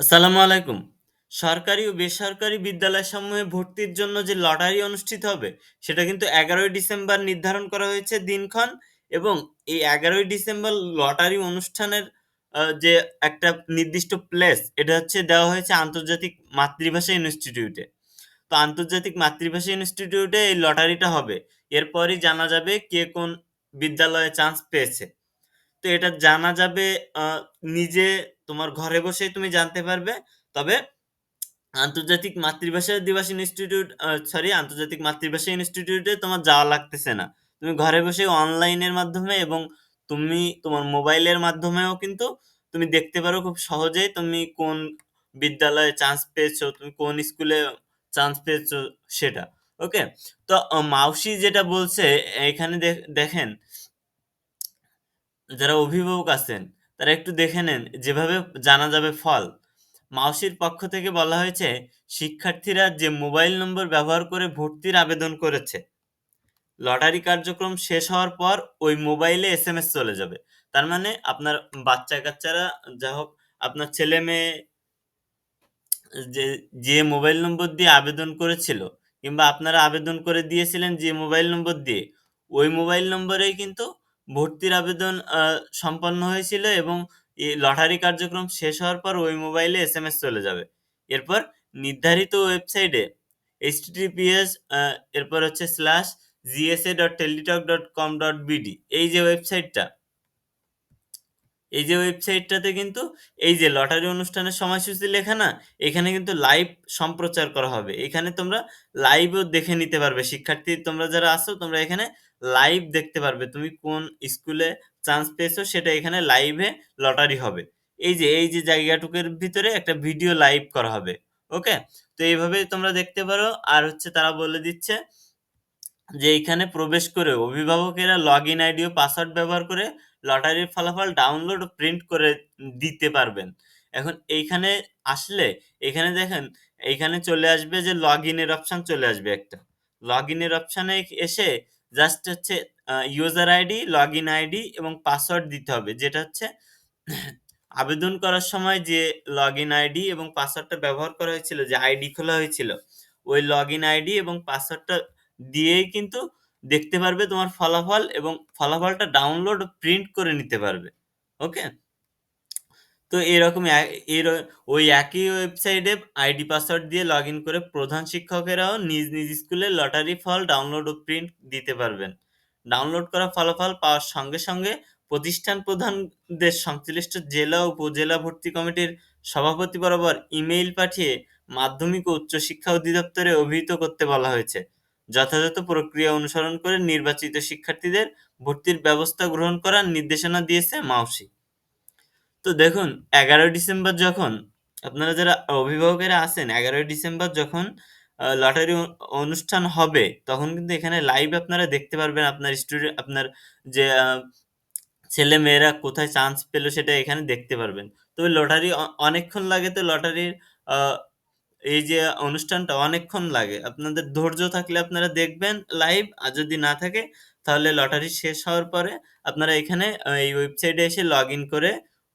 আসসালামু আলাইকুম। সরকারি ও বেসরকারি বিদ্যালয়সমূহে ভর্তির জন্য যে লটারি অনুষ্ঠিত হবে, সেটা কিন্তু ১১ই ডিসেম্বর নির্ধারণ করা হয়েছে দিনক্ষণ এবং এই ১১ই ডিসেম্বর লটারি অনুষ্ঠানের যে একটা নির্দিষ্ট প্লেস, এটা হচ্ছে দেওয়া হয়েছে আন্তর্জাতিক মাতৃভাষা ইনস্টিটিউটে। তো আন্তর্জাতিক মাতৃভাষা ইনস্টিটিউটে এই লটারিটা হবে। এরপরই জানা যাবে কে কোন বিদ্যালয়ে চান্স পেয়েছে। তো এটা জানা যাবে নিজে তোমার ঘরে বসেই তুমি জানতে পারবে। তবে আন্তর্জাতিক মাতৃভাষা দিবস ইনস্টিটিউট সরি আন্তর্জাতিক মাতৃভাষা ইনস্টিটিউটে তোমার যাওয়া লাগতেছে না। তুমি ঘরে বসে অনলাইনের মাধ্যমে এবং তুমি তোমার মোবাইলের মাধ্যমেও কিন্তু তুমি দেখতে পারো খুব সহজেই তুমি কোন বিদ্যালয়ে চান্স পেয়েছ, তুমি কোন স্কুলে চান্স পেয়েছ সেটা। ওকে? তো মাউসি যেটা বলছে এখানে দেখেন যারা অভিভাবক আছেন, তারা একটু দেখে নেন যেভাবে জানা যাবে ফল। মাউসির পক্ষ থেকে বলা হয়েছে, শিক্ষার্থীরা যে মোবাইল নম্বর ব্যবহার করে ভর্তির আবেদন করেছে, লটারি কার্যক্রম শেষ হওয়ার পর ওই মোবাইলে এসএমএস চলে যাবে। তার মানে আপনার বাচ্চা-কাচ্চারা যা হোক আপনার ছেলে-মেয়ে যে, যে মোবাইল নম্বর দিয়ে আবেদন করেছিল কিংবা আপনারা আবেদন করে দিয়েছিলেন যে মোবাইল নম্বর দিয়ে, ওই মোবাইল নম্বরেই কিন্তু ভর্তির আবেদন সম্পন্ন হয়েছিল এবং লটারি কার্যক্রম শেষ হওয়ার পর ওই মোবাইলে এস এম এস চলে যাবে। এরপর নির্ধারিত ওয়েবসাইটে এইচ টিপিএস এরপর হচ্ছে slash GSA dot Teletalk dot com dot BD এই যে ওয়েবসাইটটা এই যে ওয়েবসাইটটাতে কিন্তু এই যে লটারি অনুষ্ঠানের সময়সূচি লেখা না? এখানে কিন্তু লাইভ সম্প্রচার করা হবে। এখানে তোমরা লাইভও দেখে নিতে পারবে। শিক্ষার্থী তোমরা যারা আসো তোমরা এখানে লাইভ দেখতে পারবে। তুমি কোন স্কুলে চান্স পেয়েছ সেটা এখানে লাইভে লটারি হবে। এই যে, এই যে জায়গাটুকের ভিতরে একটা ভিডিও লাইভ করা হবে। ওকে? তো এইভাবে তোমরা দেখতে পারো। আর হচ্ছে তারা বলে দিচ্ছে যে এইখানে প্রবেশ করে অভিভাবকেরা লগইন আইডি ও পাসওয়ার্ড ব্যবহার করে লটারির ফলাফল ডাউনলোড প্রিন্ট করে দিতে পারবেন। এখন এইখানে আসলে এখানে দেখেন এইখানে চলে আসবে যে লগ ইনের অপশন চলে আসবে একটা। লগ ইনের অপশানে এসে জাস্ট হচ্ছে user ID, log in ID এবং পাসওয়ার্ড দিতে হবে। যেটা হচ্ছে আবেদন করার সময় যে লগ ইন আইডি এবং পাসওয়ার্ডটা ব্যবহার করা হয়েছিল, যে আইডি খোলা হয়েছিল, ওই লগ ইন আইডি এবং পাসওয়ার্ডটা দিয়েই কিন্তু দেখতে পারবে তোমার ফলাফল এবং ফলাফলটা ডাউনলোড প্রিন্ট করে নিতে পারবে। ওকে? তো এরকম এর ওই একই ওয়েবসাইটে আইডি পাসওয়ার্ড দিয়ে লগইন করে প্রধান শিক্ষকেরাও নিজ, নিজ স্কুলে লটারি ফল ডাউনলোড ও প্রিন্ট দিতে পারবেন। ডাউনলোড করা ফলাফল পাওয়ার সঙ্গে, সঙ্গে প্রতিষ্ঠান প্রধানদের সংশ্লিষ্ট জেলা উপজেলা ভর্তি কমিটির সভাপতি বরাবর ইমেইল পাঠিয়ে মাধ্যমিক ও উচ্চশিক্ষা অধিদপ্তরে অভিহিত করতে বলা হয়েছে। যথাযথ প্রক্রিয়া অনুসরণ করে নির্বাচিত শিক্ষার্থীদের ভর্তির ব্যবস্থা গ্রহণ করার নির্দেশনা দিয়েছে মাউসি। তো দেখুন ১১ ডিসেম্বর যখন আপনারা যারা অভিভাবকেরা আছেন ১১ ডিসেম্বর যখন লটারি অনুষ্ঠান হবে, তখন কিন্তু এখানে লাইভ আপনারা দেখতে পারবেন আপনার স্টুডেন্ট আপনার যে আ ছেলে-মেয়েরা কোথায় চান্স পেল সেটা এখানে দেখতে পারবেন। তবে লটারি অনেকক্ষণ লাগে তো লটারির এই যে অনুষ্ঠানটা অনেকক্ষণ লাগে। আপনাদের ধৈর্য থাকলে আপনারা দেখবেন লাইভ। আর যদি না থাকে, তাহলে লটারি শেষ হওয়ার পরে আপনারা এখানে এই ওয়েবসাইটে এসে লগইন করে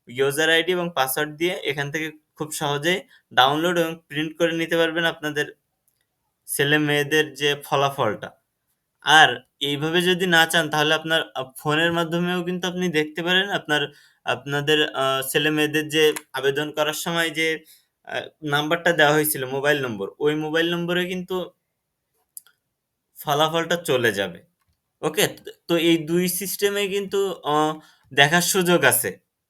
ইউজার আইডি এবং পাসওয়ার্ড দিয়ে এখান থেকে খুব সহজেই ডাউনলোড এবং প্রিন্ট করে নিতে পারবেন আপনাদের ছেলে-মেয়েদের যে ফলাফলটা। আর এইভাবে যদি না চান, তাহলে আপনার ফোনের মাধ্যমেও কিন্তু আপনি দেখতে পারেন আপনার, আপনাদের আ ছেলে-মেয়েদের যে আবেদন করার সময় যে নাম্বারটা দেওয়া হয়েছিল মোবাইল নম্বর, ওই মোবাইল নম্বরে কিন্তু ফলাফলটা চলে যাবে। ওকে? তো এই দুই সিস্টেমে কিন্তু দেখার সুযোগ আছে।